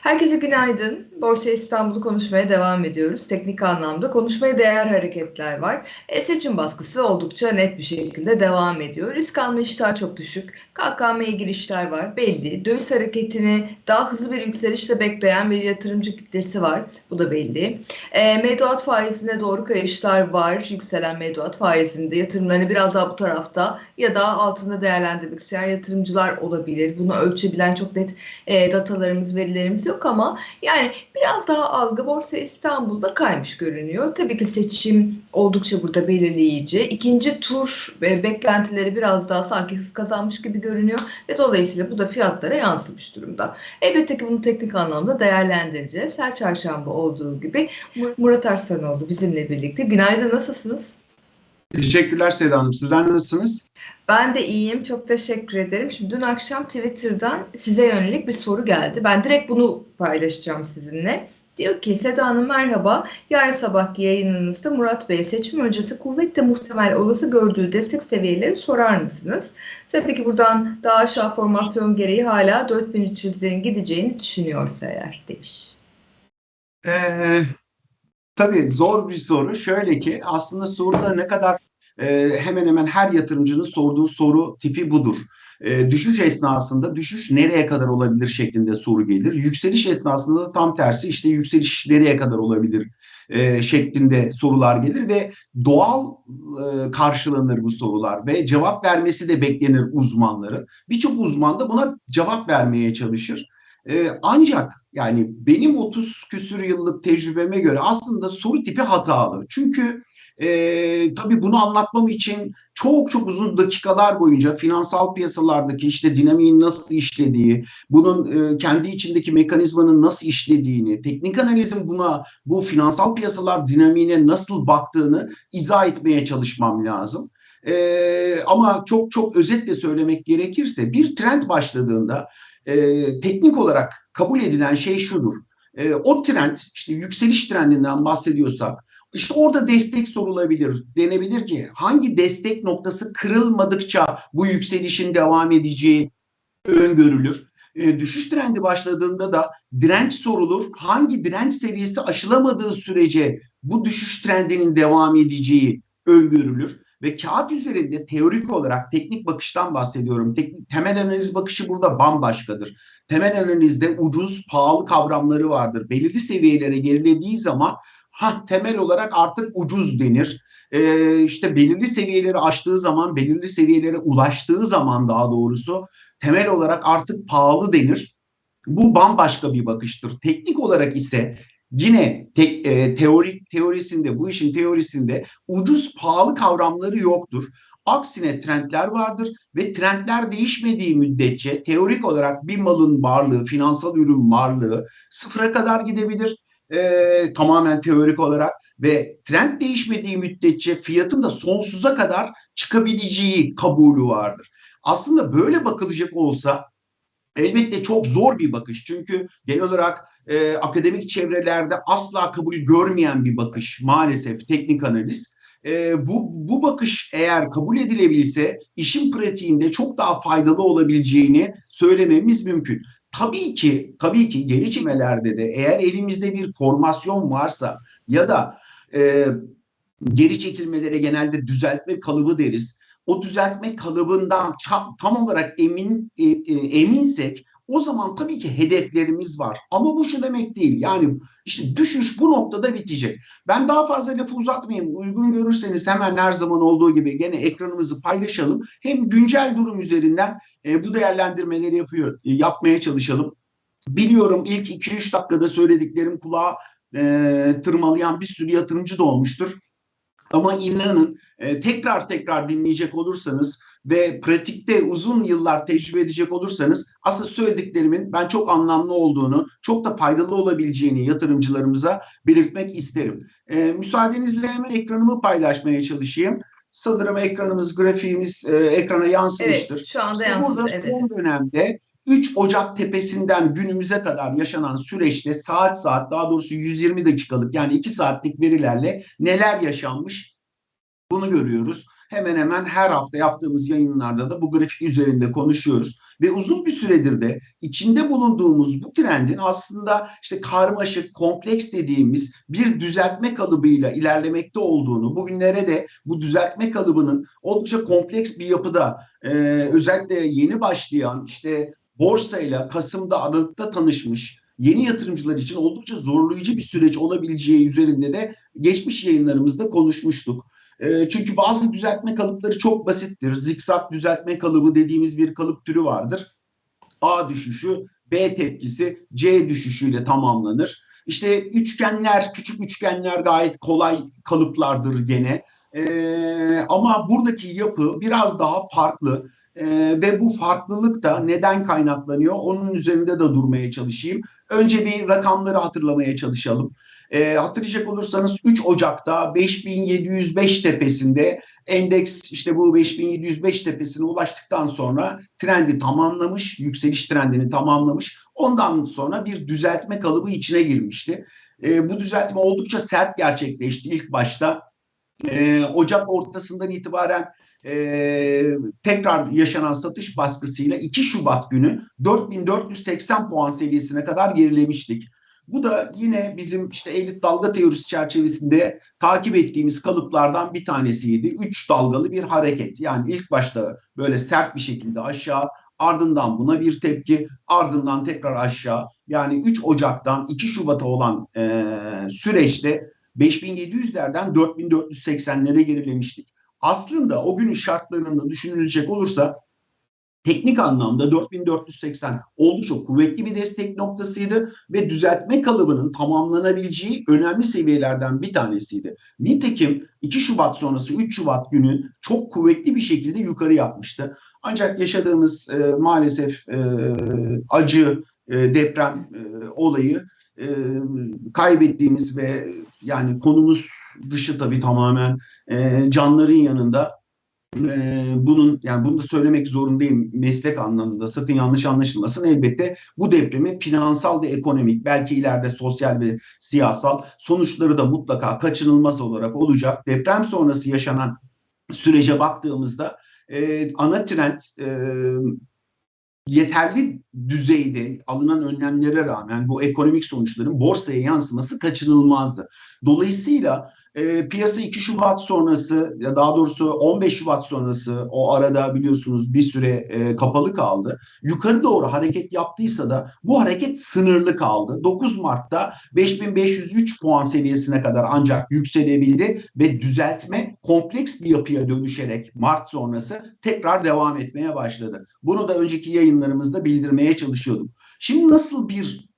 Herkese günaydın. Borsa İstanbul'u konuşmaya devam ediyoruz. Teknik anlamda konuşmaya değer hareketler var. E, seçim baskısı oldukça net bir şekilde devam ediyor. Risk alma iştahı çok düşük. KKM'ye girişler var belli. Döviz hareketini daha hızlı bir yükselişle bekleyen bir yatırımcı kitlesi var. Bu da belli. E, mevduat faizine doğru kayışlar var. Yükselen mevduat faizinde yatırımlarını biraz daha bu tarafta ya da altında değerlendirmek isteyen yatırımcılar olabilir. Bunu ölçebilen çok net e, datalarımız, verilerimiz yok ama yani biraz daha algı Borsa İstanbul'da kaymış görünüyor. Tabii ki seçim oldukça burada belirleyici. İkinci tur e, beklentileri biraz daha sanki hız kazanmış gibi görünüyor ve dolayısıyla bu da fiyatlara yansımış durumda. Elbette ki bunu teknik anlamda değerlendireceğiz. Her çarşamba olduğu gibi Mur- Murat Arslanoğlu bizimle birlikte. Günaydın, nasılsınız? Teşekkürler Seda Hanım. Sizler nasılsınız? Ben de iyiyim. Çok teşekkür ederim. Şimdi dün akşam Twitter'dan size yönelik bir soru geldi. Ben direkt bunu paylaşacağım sizinle. Diyor ki Seda Hanım merhaba. Yarın sabahki yayınınızda Murat Bey seçim öncesi kuvvetle muhtemel olası gördüğü destek seviyeleri sorar mısınız? Tabii ki buradan daha aşağı formasyon gereği hala 4300'lerin gideceğini düşünüyorsa eğer demiş. Ee, tabii zor bir soru. Şöyle ki aslında soruda ne kadar e, hemen hemen her yatırımcının sorduğu soru tipi budur. E, düşüş esnasında düşüş nereye kadar olabilir şeklinde soru gelir. Yükseliş esnasında da tam tersi işte yükseliş nereye kadar olabilir e, şeklinde sorular gelir ve doğal e, karşılanır bu sorular ve cevap vermesi de beklenir uzmanların. Birçok uzman da buna cevap vermeye çalışır. E, ancak yani benim 30 küsür yıllık tecrübeme göre aslında soru tipi hatalı. Çünkü e, tabii bunu anlatmam için çok çok uzun dakikalar boyunca finansal piyasalardaki işte dinamiğin nasıl işlediği, bunun e, kendi içindeki mekanizmanın nasıl işlediğini, teknik analizin buna bu finansal piyasalar dinamiğine nasıl baktığını izah etmeye çalışmam lazım. E, ama çok çok özetle söylemek gerekirse bir trend başladığında e, teknik olarak kabul edilen şey şudur. E, o trend işte yükseliş trendinden bahsediyorsak işte orada destek sorulabilir. Denebilir ki hangi destek noktası kırılmadıkça bu yükselişin devam edeceği öngörülür. E, düşüş trendi başladığında da direnç sorulur. Hangi direnç seviyesi aşılamadığı sürece bu düşüş trendinin devam edeceği öngörülür ve kağıt üzerinde teorik olarak teknik bakıştan bahsediyorum. Teknik, temel analiz bakışı burada bambaşkadır. Temel analizde ucuz, pahalı kavramları vardır. Belirli seviyelere gerilediği zaman ha temel olarak artık ucuz denir. Ee, işte belirli seviyeleri aştığı zaman, belirli seviyelere ulaştığı zaman daha doğrusu temel olarak artık pahalı denir. Bu bambaşka bir bakıştır. Teknik olarak ise yine tek, e, teorik teorisinde bu işin teorisinde ucuz pahalı kavramları yoktur. Aksine trendler vardır ve trendler değişmediği müddetçe teorik olarak bir malın varlığı, finansal ürün varlığı sıfıra kadar gidebilir. E, tamamen teorik olarak ve trend değişmediği müddetçe fiyatın da sonsuza kadar çıkabileceği kabulü vardır. Aslında böyle bakılacak olsa elbette çok zor bir bakış. Çünkü genel olarak e, akademik çevrelerde asla kabul görmeyen bir bakış maalesef teknik analiz. E, bu, bu bakış eğer kabul edilebilse işin pratiğinde çok daha faydalı olabileceğini söylememiz mümkün. Tabii ki tabii ki geri çekmelerde de eğer elimizde bir formasyon varsa ya da e, geri çekilmelere genelde düzeltme kalıbı deriz. O düzeltme kalıbından tam olarak emin e, e, eminsek o zaman tabii ki hedeflerimiz var. Ama bu şu demek değil. Yani işte düşüş bu noktada bitecek. Ben daha fazla lafı uzatmayayım. Uygun görürseniz hemen her zaman olduğu gibi gene ekranımızı paylaşalım. Hem güncel durum üzerinden e, bu değerlendirmeleri yapıyor, e, yapmaya çalışalım. Biliyorum ilk 2-3 dakikada söylediklerim kulağa e, tırmalayan bir sürü yatırımcı da olmuştur. Ama inanın e, tekrar tekrar dinleyecek olursanız ve pratikte uzun yıllar tecrübe edecek olursanız aslında söylediklerimin ben çok anlamlı olduğunu, çok da faydalı olabileceğini yatırımcılarımıza belirtmek isterim. E, müsaadenizle hemen ekranımı paylaşmaya çalışayım. Sanırım ekranımız, grafiğimiz e, ekrana yansımıştır. Evet, şu anda işte yansıdı. Burada Evet. son dönemde 3 Ocak tepesinden günümüze kadar yaşanan süreçte saat saat daha doğrusu 120 dakikalık yani 2 saatlik verilerle neler yaşanmış bunu görüyoruz. Hemen hemen her hafta yaptığımız yayınlarda da bu grafik üzerinde konuşuyoruz. Ve uzun bir süredir de içinde bulunduğumuz bu trendin aslında işte karmaşık, kompleks dediğimiz bir düzeltme kalıbıyla ilerlemekte olduğunu, bugünlere de bu düzeltme kalıbının oldukça kompleks bir yapıda e, özellikle yeni başlayan işte borsayla Kasım'da Aralık'ta tanışmış yeni yatırımcılar için oldukça zorlayıcı bir süreç olabileceği üzerinde de geçmiş yayınlarımızda konuşmuştuk. E, çünkü bazı düzeltme kalıpları çok basittir. Zikzak düzeltme kalıbı dediğimiz bir kalıp türü vardır. A düşüşü, B tepkisi, C düşüşüyle tamamlanır. İşte üçgenler, küçük üçgenler gayet kolay kalıplardır gene. Ee, ama buradaki yapı biraz daha farklı. Ee, ve bu farklılık da neden kaynaklanıyor? Onun üzerinde de durmaya çalışayım. Önce bir rakamları hatırlamaya çalışalım. Ee, hatırlayacak olursanız 3 Ocak'ta 5705 tepesinde endeks işte bu 5705 tepesine ulaştıktan sonra trendi tamamlamış, yükseliş trendini tamamlamış. Ondan sonra bir düzeltme kalıbı içine girmişti. Ee, bu düzeltme oldukça sert gerçekleşti ilk başta. Ee, Ocak ortasından itibaren e, tekrar yaşanan satış baskısıyla 2 Şubat günü 4480 puan seviyesine kadar gerilemiştik. Bu da yine bizim işte elit dalga teorisi çerçevesinde takip ettiğimiz kalıplardan bir tanesiydi. Üç dalgalı bir hareket. Yani ilk başta böyle sert bir şekilde aşağı, ardından buna bir tepki, ardından tekrar aşağı. Yani 3 Ocak'tan 2 Şubat'a olan e, süreçte 5700'lerden 4480'lere gerilemiştik. Aslında o günün şartlarında düşünülecek olursa teknik anlamda 4480 oldukça kuvvetli bir destek noktasıydı ve düzeltme kalıbının tamamlanabileceği önemli seviyelerden bir tanesiydi. Nitekim 2 Şubat sonrası 3 Şubat günü çok kuvvetli bir şekilde yukarı yapmıştı. Ancak yaşadığımız e, maalesef e, acı e, deprem e, olayı e, kaybettiğimiz ve yani konumuz dışı tabii tamamen e, canların yanında e, bunun yani bunu da söylemek zorundayım meslek anlamında. Sakın yanlış anlaşılmasın. Elbette bu depremin finansal ve ekonomik belki ileride sosyal ve siyasal sonuçları da mutlaka kaçınılmaz olarak olacak. Deprem sonrası yaşanan sürece baktığımızda e, ana trend e, yeterli düzeyde alınan önlemlere rağmen bu ekonomik sonuçların borsaya yansıması kaçınılmazdı. Dolayısıyla e, piyasa 2 Şubat sonrası ya daha doğrusu 15 Şubat sonrası o arada biliyorsunuz bir süre e, kapalı kaldı. Yukarı doğru hareket yaptıysa da bu hareket sınırlı kaldı. 9 Mart'ta 5503 puan seviyesine kadar ancak yükselebildi ve düzeltme kompleks bir yapıya dönüşerek Mart sonrası tekrar devam etmeye başladı. Bunu da önceki yayınlarımızda bildirmeye çalışıyordum. Şimdi nasıl bir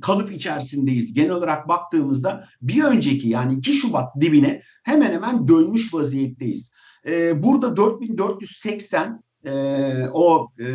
kalıp içerisindeyiz. Genel olarak baktığımızda bir önceki yani 2 Şubat dibine hemen hemen dönmüş vaziyetteyiz. Ee, burada 4480 e, o e,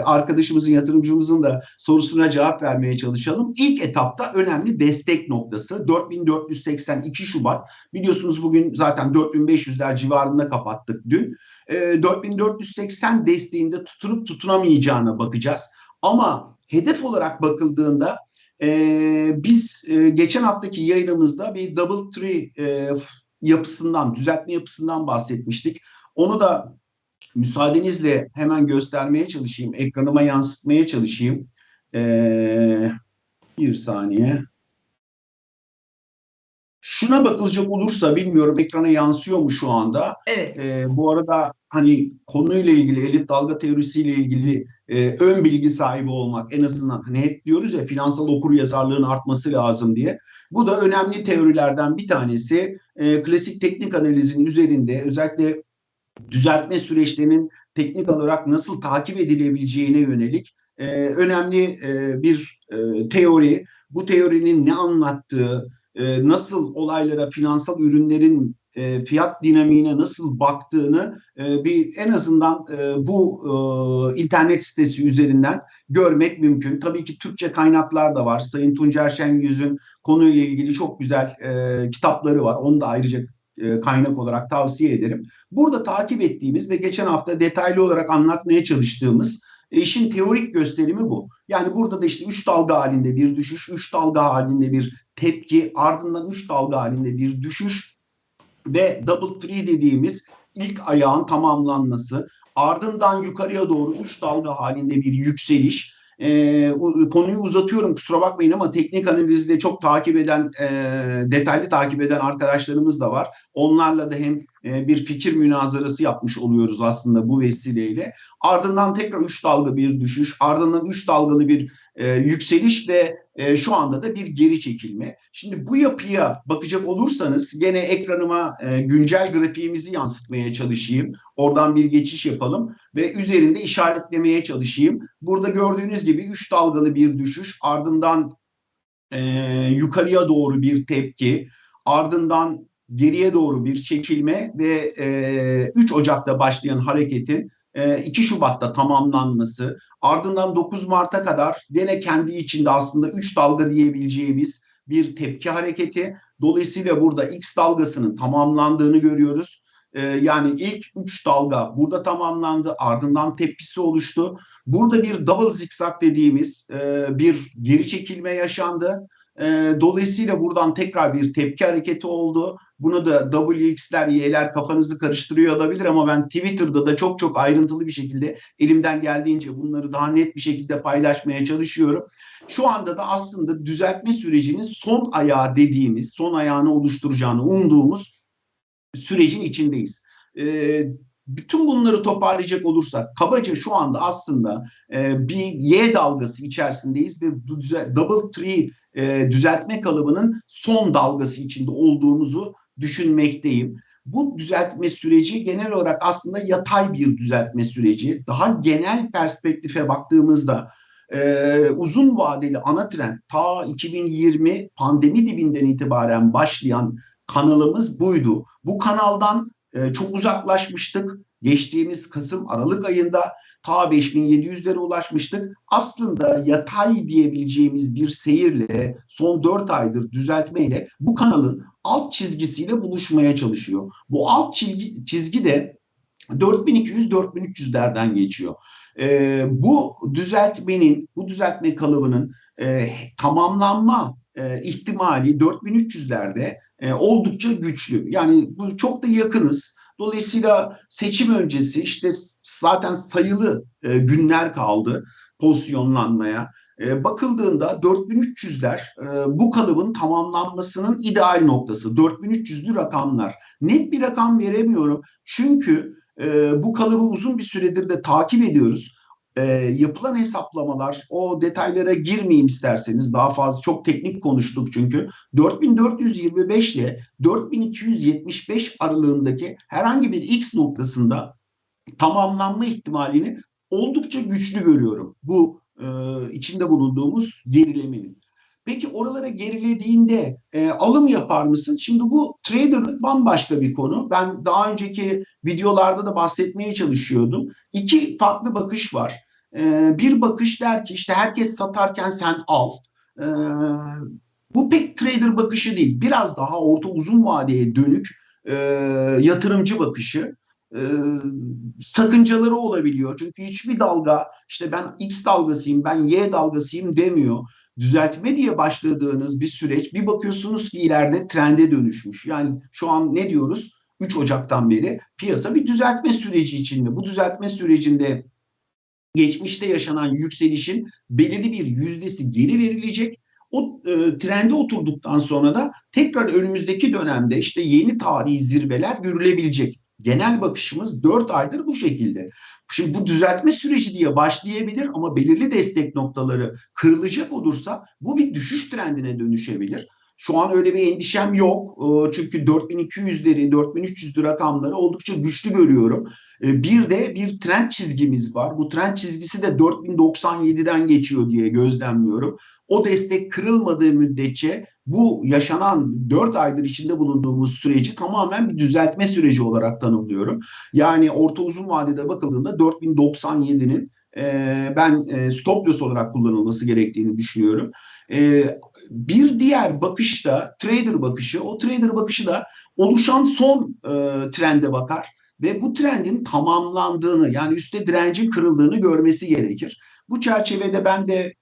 arkadaşımızın yatırımcımızın da sorusuna cevap vermeye çalışalım. İlk etapta önemli destek noktası 4482 Şubat. Biliyorsunuz bugün zaten 4500'ler civarında kapattık dün. E, 4480 desteğinde tutunup tutunamayacağına bakacağız. Ama hedef olarak bakıldığında e, biz e, geçen haftaki yayınımızda bir double tree e, yapısından, düzeltme yapısından bahsetmiştik. Onu da müsaadenizle hemen göstermeye çalışayım, ekranıma yansıtmaya çalışayım. E, bir saniye. Şuna bakılacak olursa bilmiyorum ekrana yansıyor mu şu anda? Evet. E, bu arada hani konuyla ilgili elit dalga teorisiyle ilgili e, ön bilgi sahibi olmak en azından hani hep diyoruz ya finansal okur yazarlığın artması lazım diye. Bu da önemli teorilerden bir tanesi. E, klasik teknik analizin üzerinde özellikle düzeltme süreçlerinin teknik olarak nasıl takip edilebileceğine yönelik e, önemli e, bir e, teori. Bu teorinin ne anlattığı, e, nasıl olaylara, finansal ürünlerin e, fiyat dinamiğine nasıl baktığını e, bir en azından e, bu e, internet sitesi üzerinden görmek mümkün. Tabii ki Türkçe kaynaklar da var. Sayın Tuncer Şengüz'ün konuyla ilgili çok güzel e, kitapları var. Onu da ayrıca e, kaynak olarak tavsiye ederim. Burada takip ettiğimiz ve geçen hafta detaylı olarak anlatmaya çalıştığımız e, işin teorik gösterimi bu. Yani burada da işte üç dalga halinde bir düşüş, üç dalga halinde bir tepki, ardından üç dalga halinde bir düşüş ve double tree dediğimiz ilk ayağın tamamlanması, ardından yukarıya doğru üç dalga halinde bir yükseliş. E, konuyu uzatıyorum kusura bakmayın ama teknik analizi de çok takip eden, e, detaylı takip eden arkadaşlarımız da var. Onlarla da hem e, bir fikir münazarası yapmış oluyoruz aslında bu vesileyle. Ardından tekrar üç dalga bir düşüş, ardından üç dalgalı bir e, yükseliş ve e, şu anda da bir geri çekilme. Şimdi bu yapıya bakacak olursanız gene ekranıma e, güncel grafiğimizi yansıtmaya çalışayım. Oradan bir geçiş yapalım ve üzerinde işaretlemeye çalışayım. Burada gördüğünüz gibi üç dalgalı bir düşüş, ardından yukarıya doğru bir tepki, ardından geriye doğru bir çekilme ve e, 3 Ocak'ta başlayan hareketin 2 Şubat'ta tamamlanması, ardından 9 Mart'a kadar gene kendi içinde aslında 3 dalga diyebileceğimiz bir tepki hareketi. Dolayısıyla burada X dalgasının tamamlandığını görüyoruz. Yani ilk 3 dalga burada tamamlandı, ardından tepkisi oluştu. Burada bir double zigzag dediğimiz bir geri çekilme yaşandı. Dolayısıyla buradan tekrar bir tepki hareketi oldu. Bunu da WX'ler, Y'ler kafanızı karıştırıyor olabilir ama ben Twitter'da da çok çok ayrıntılı bir şekilde elimden geldiğince bunları daha net bir şekilde paylaşmaya çalışıyorum. Şu anda da aslında düzeltme sürecinin son ayağı dediğimiz, son ayağını oluşturacağını umduğumuz sürecin içindeyiz. Ee, bütün bunları toparlayacak olursak kabaca şu anda aslında e, bir Y dalgası içerisindeyiz ve double tree e, düzeltme kalıbının son dalgası içinde olduğumuzu düşünmekteyim. Bu düzeltme süreci genel olarak aslında yatay bir düzeltme süreci. Daha genel perspektife baktığımızda e, uzun vadeli ana trend ta 2020 pandemi dibinden itibaren başlayan kanalımız buydu. Bu kanaldan e, çok uzaklaşmıştık. Geçtiğimiz Kasım Aralık ayında ta 5700'lere ulaşmıştık. Aslında yatay diyebileceğimiz bir seyirle son 4 aydır düzeltmeyle bu kanalın alt çizgisiyle buluşmaya çalışıyor. Bu alt çizgi, çizgi de 4200-4300'lerden geçiyor. Ee, bu düzeltmenin, bu düzeltme kalıbının e, tamamlanma e, ihtimali 4300'lerde e, oldukça güçlü. Yani bu çok da yakınız. Dolayısıyla seçim öncesi işte zaten sayılı e, günler kaldı pozisyonlanmaya. E, bakıldığında 4300'ler e, bu kalıbın tamamlanmasının ideal noktası. 4300'lü rakamlar. Net bir rakam veremiyorum. Çünkü bu kalıbı uzun bir süredir de takip ediyoruz e, yapılan hesaplamalar o detaylara girmeyeyim isterseniz daha fazla çok teknik konuştuk çünkü 4425 ile 4275 aralığındaki herhangi bir x noktasında tamamlanma ihtimalini oldukça güçlü görüyorum bu e, içinde bulunduğumuz gerilemenin. Peki oralara gerilediğinde e, alım yapar mısın? Şimdi bu traderlık bambaşka bir konu. Ben daha önceki videolarda da bahsetmeye çalışıyordum. İki farklı bakış var. E, bir bakış der ki işte herkes satarken sen al. E, bu pek trader bakışı değil. Biraz daha orta uzun vadeye dönük e, yatırımcı bakışı. E, sakıncaları olabiliyor. Çünkü hiçbir dalga işte ben X dalgasıyım, ben Y dalgasıyım demiyor düzeltme diye başladığınız bir süreç bir bakıyorsunuz ki ileride trende dönüşmüş. Yani şu an ne diyoruz? 3 Ocak'tan beri piyasa bir düzeltme süreci içinde. Bu düzeltme sürecinde geçmişte yaşanan yükselişin belirli bir yüzdesi geri verilecek. O e, trende oturduktan sonra da tekrar önümüzdeki dönemde işte yeni tarihi zirveler görülebilecek. Genel bakışımız 4 aydır bu şekilde. Şimdi bu düzeltme süreci diye başlayabilir ama belirli destek noktaları kırılacak olursa bu bir düşüş trendine dönüşebilir. Şu an öyle bir endişem yok. Ee, çünkü 4200'leri, 4300'lü rakamları oldukça güçlü görüyorum. Ee, bir de bir trend çizgimiz var. Bu trend çizgisi de 4097'den geçiyor diye gözlemliyorum. O destek kırılmadığı müddetçe bu yaşanan 4 aydır içinde bulunduğumuz süreci tamamen bir düzeltme süreci olarak tanımlıyorum. Yani orta uzun vadede bakıldığında 4097'nin e, ben e, stop loss olarak kullanılması gerektiğini düşünüyorum. E, bir diğer bakışta trader bakışı, o trader bakışı da oluşan son e, trende bakar ve bu trendin tamamlandığını yani üstte direncin kırıldığını görmesi gerekir. Bu çerçevede ben de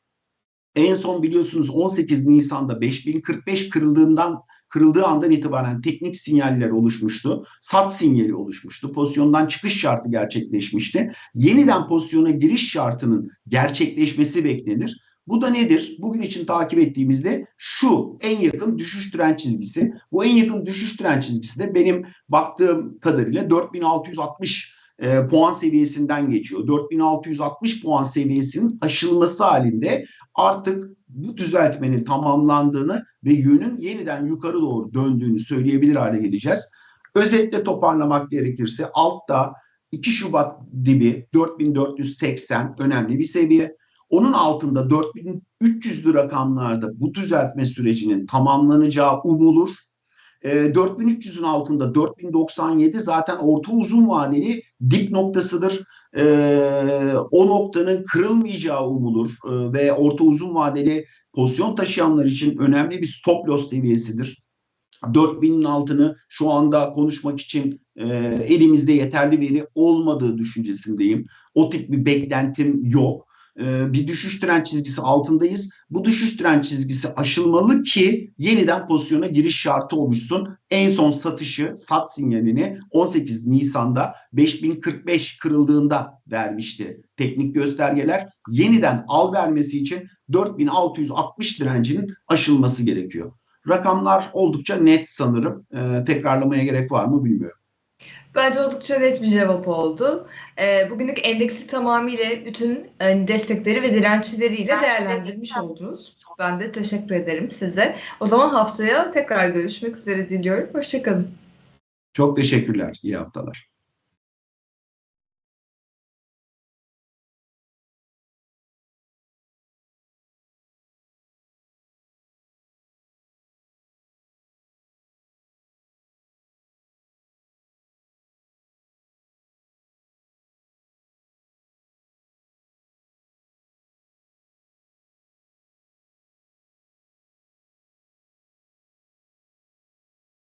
En son biliyorsunuz 18 Nisan'da 5045 kırıldığından kırıldığı andan itibaren teknik sinyaller oluşmuştu. Sat sinyali oluşmuştu. Pozisyondan çıkış şartı gerçekleşmişti. Yeniden pozisyona giriş şartının gerçekleşmesi beklenir. Bu da nedir? Bugün için takip ettiğimizde şu en yakın düşüş tren çizgisi. Bu en yakın düşüş tren çizgisi de benim baktığım kadarıyla 4660 e, puan seviyesinden geçiyor. 4660 puan seviyesinin aşılması halinde artık bu düzeltmenin tamamlandığını ve yönün yeniden yukarı doğru döndüğünü söyleyebilir hale geleceğiz. Özetle toparlamak gerekirse altta 2 Şubat dibi 4480 önemli bir seviye. Onun altında 4300'lü rakamlarda bu düzeltme sürecinin tamamlanacağı umulur. E, 4300'ün altında 4097 zaten orta uzun vadeli dip noktasıdır. E, o noktanın kırılmayacağı umulur e, ve orta uzun vadeli pozisyon taşıyanlar için önemli bir stop loss seviyesidir. 4000'in altını şu anda konuşmak için elimizde yeterli veri olmadığı düşüncesindeyim. O tip bir beklentim yok. E, bir düşüş trend çizgisi altındayız. Bu düşüş trend çizgisi aşılmalı ki yeniden pozisyona giriş şartı oluşsun. En son satışı, sat sinyalini 18 Nisan'da 5045 kırıldığında vermişti teknik göstergeler. Yeniden al vermesi için 4660 direncinin aşılması gerekiyor. Rakamlar oldukça net sanırım. Ee, tekrarlamaya gerek var mı bilmiyorum. Bence oldukça net bir cevap oldu. E, bugünlük endeksi tamamıyla bütün e, destekleri ve dirençleriyle değerlendirmiş oldunuz. Ben de teşekkür ederim size. O zaman haftaya tekrar görüşmek üzere diliyorum. Hoşçakalın. Çok teşekkürler. İyi haftalar.